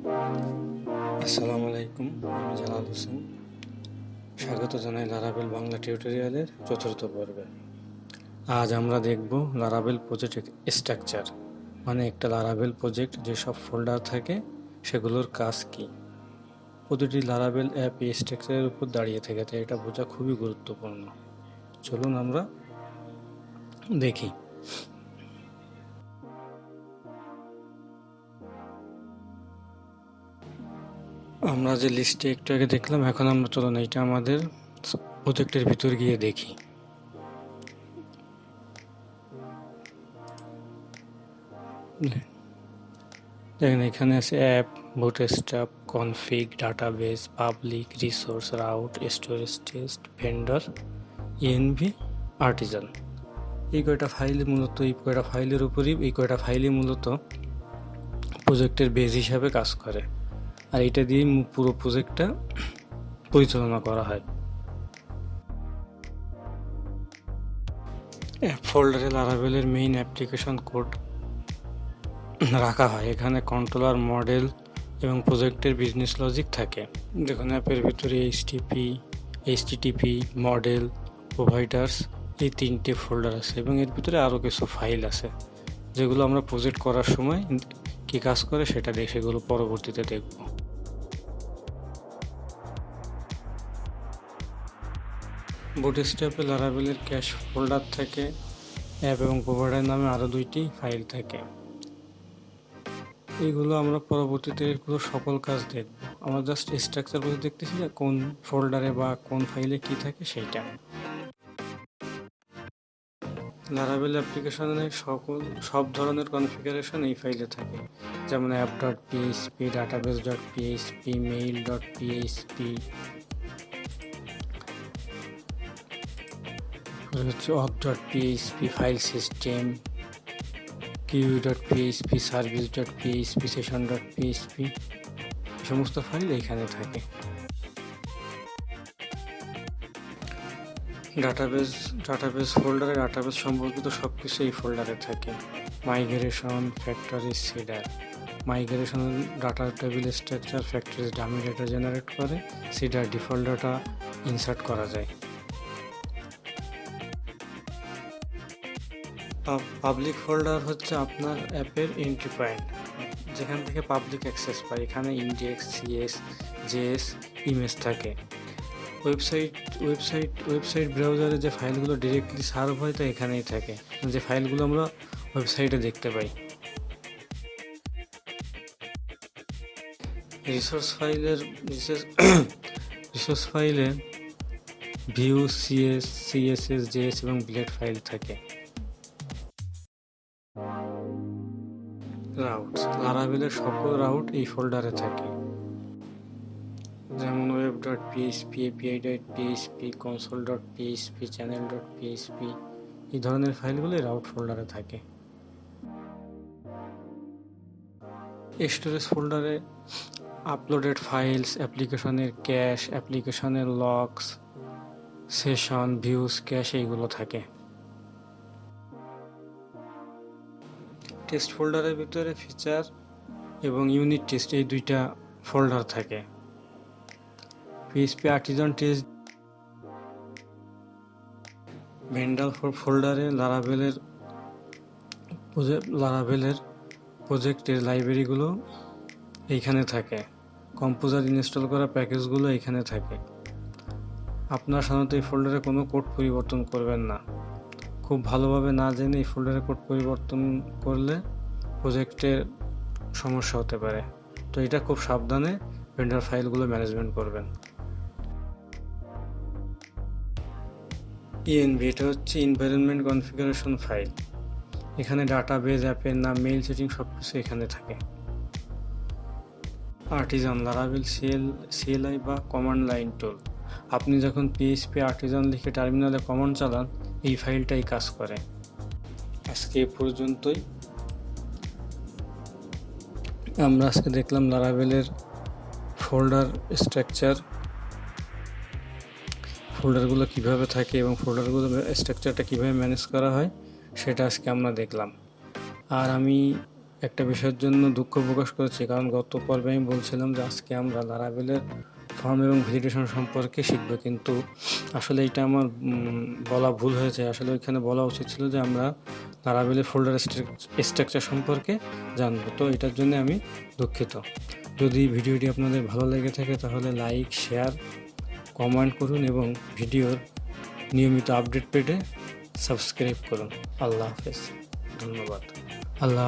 আসসালামু আলাইকুম, আমি জালাল হোসেন। স্বাগত জানাই লারাবেল বাংলা টিউটোরিয়ালের চতুর্থ পর্বে। আজ আমরা দেখব লারাবেল প্রজেক্ট স্ট্রাকচার মানে একটা লারাবেল প্রজেক্ট যেসব ফোল্ডার থাকে, সেগুলোর কাজ কি। প্রতিটি লারাবেল অ্যাপ এই স্ট্রাকচারের উপর দাঁড়িয়ে থাকে তাই এটা বোঝা খুবই গুরুত্বপূর্ণ। চলুন আমরা দেখি। আমরা যে লিস্টে একটু আগে দেখলাম, এখন আমরা চলুন এইটা আমাদের প্রজেক্টের ভিতর গিয়ে দেখি। দেখেন, এখানে আছে app bootstrap config database public resource route storage test vendor ENV artisan এই কয়টা ফাইল মূলত, এই কয়টা ফাইলের উপরই, এই কয়টা ফাইলই মূলত প্রজেক্টের বেজ হিসাবে কাজ করে। আর এটা দিয়ে পুরো প্রজেক্টটা পরিচালনা করা হয়। অ্যাপ ফোল্ডারে লারাবেলের মেইন অ্যাপ্লিকেশন কোড রাখা হয়। এখানে কন্ট্রোলার মডেল এবং প্রজেক্টের বিজনেস লজিক থাকে। দেখুন অ্যাপের ভিতরে এইচটিপি এইচটিটিপি মডেল প্রোভাইডার্স এই তিনটে ফোল্ডার আছে এবং এর ভিতরে আরও কিছু ফাইল আছে, যেগুলো আমরা প্রজেক্ট করার সময় কি কাজ করে সেটা দিয়ে সেগুলো পরবর্তীতে দেখব। বুটস্ট্র্যাপে লারাবেলের ক্যাশ ফোল্ডার থেকে অ্যাপ এবং প্রোভাইডার নামে আরও দুইটি ফাইল থাকে। এইগুলো আমরা পরবর্তীতে এগুলো সকল কাজ দেখব। আমরা জাস্ট স্ট্রাকচার বলে দেখতেছি যে কোন ফোল্ডারে বা কোন ফাইলে কি থাকে সেইটা লারাবেল অ্যাপ্লিকেশনের সকল, সব ধরনের কনফিগারেশন এই ফাইলে থাকে। যেমন app dot PHP database dot PHP mail dot PHP হচ্ছে auth dot PHP file system queue dot PHP service dot PHP session dot PHP সমস্ত ফাইল এইখানে থাকে। ডাটাবেস ডাটাবেস ফোল্ডারে ডাটাবেস সম্পর্কিত সব কিছু এই ফোল্ডারে থাকে। Migration, factory, seeder. Migration data table structure factories dummy data generate করে, সিডার ডিফল্ট ডাটা ইনসার্ট করা যায়। পাবলিক ফোল্ডার হচ্ছে আপনার অ্যাপের এন্ট্রি পয়েন্ট যেখান থেকে পাবলিক অ্যাক্সেস পায়। এখানে ইন্ডেক্স সিএস জেএস ইমেজ থাকে। ওয়েবসাইট ওয়েবসাইট ওয়েবসাইট ব্রাউজারে যে ফাইলগুলো ডিরেক্টলি সার্ভ হয় তা এখানেই থাকে। যে ফাইলগুলো আমরা ওয়েবসাইটে দেখতে পাই। রিসোর্স ফাইলের রিসোর্স ফাইলে ভিউ সিএস সিএসএস জেএস এবং ব্লেড ফাইল থাকে। রাউট লারাবেলের সকল রাউট এই ফোল্ডারে থাকে। যেমন web dot PHP API dot PHP console dot PHP channel dot PHP এই ধরনের ফাইলগুলো রাউট ফোল্ডারে থাকে। স্টোরেজ ফোল্ডারে আপলোডেড ফাইলস অ্যাপ্লিকেশনের ক্যাশ অ্যাপ্লিকেশনের লকস সেশন ভিউজ ক্যাশ এইগুলো থাকে। টেস্ট ফোল্ডারের ভিতরে ফিচার এবং ইউনিট টেস্ট এই দুইটা ফোল্ডার থাকে। পিএসপি আর্টিজন টেস্ট ভেন্ডাল ফোল্ডারে লারাবেলের লারাবেলের প্রজেক্টের লাইব্রেরিগুলো এইখানে থাকে। কম্পোজার ইনস্টল করা প্যাকেজগুলো এইখানে থাকে। আপনার সাধারণত এই ফোল্ডারে কোনো কোড পরিবর্তন করবেন না। খুব ভালোভাবে না জেনে এই ফোল্ডারে কোড পরিবর্তন করলে প্রজেক্টের সমস্যা হতে পারে। তো এটা খুব সাবধানে ভেন্ডার ফাইলগুলো ম্যানেজমেন্ট করবেন। ইএনভি, এটা হচ্ছে এনভায়রনমেন্ট কনফিগারেশন ফাইল এখানে ডাটাবেজ অ্যাপের নাম মেইল সেটিং সব কিছু এখানে থাকে। আর্টিজান লারাবেল সিএল সিএলআই বা কমান্ড লাইন টুল আপনি যখন পিএইচপি আর্টিজান লিখে টার্মিনালে কমান্ড চালান, এই ফাইলটাই কাজ করে। আজকে এ পর্যন্তই। আমরা আজকে দেখলাম লারাবেলের ফোল্ডার স্ট্রাকচার ফোল্ডারগুলো কীভাবে থাকে এবং ফোল্ডারগুলো স্ট্রাকচারটা কীভাবে ম্যানেজ করা হয়, সেটা আজকে আমরা দেখলাম। আর আমি একটা বিষয়ের জন্য দুঃখ প্রকাশ করেছি, কারণ গত পর্বে আমি বলছিলাম যে আজকে আমরা লারাবেলের ফর্ম এবং ভ্যালিডেশন সম্পর্কে শিখব, কিন্তু আসলে এটা আমার বলা ভুল হয়েছে। আসলে ওইখানে বলা উচিত ছিল যে আমরা লারাবেলের ফোল্ডার স্ট্রাকচার সম্পর্কে জানব। তো এটার জন্য আমি দুঃখিত। যদি ভিডিওটি আপনাদের ভালো লেগে থাকে তাহলে লাইক শেয়ার কমেন্ট করুন এবং ভিডিওর নিয়মিত আপডেট পেতে সাবস্ক্রাইব করুন। আল্লাহ হাফেজ। ধন্যবাদ। আল্লাহ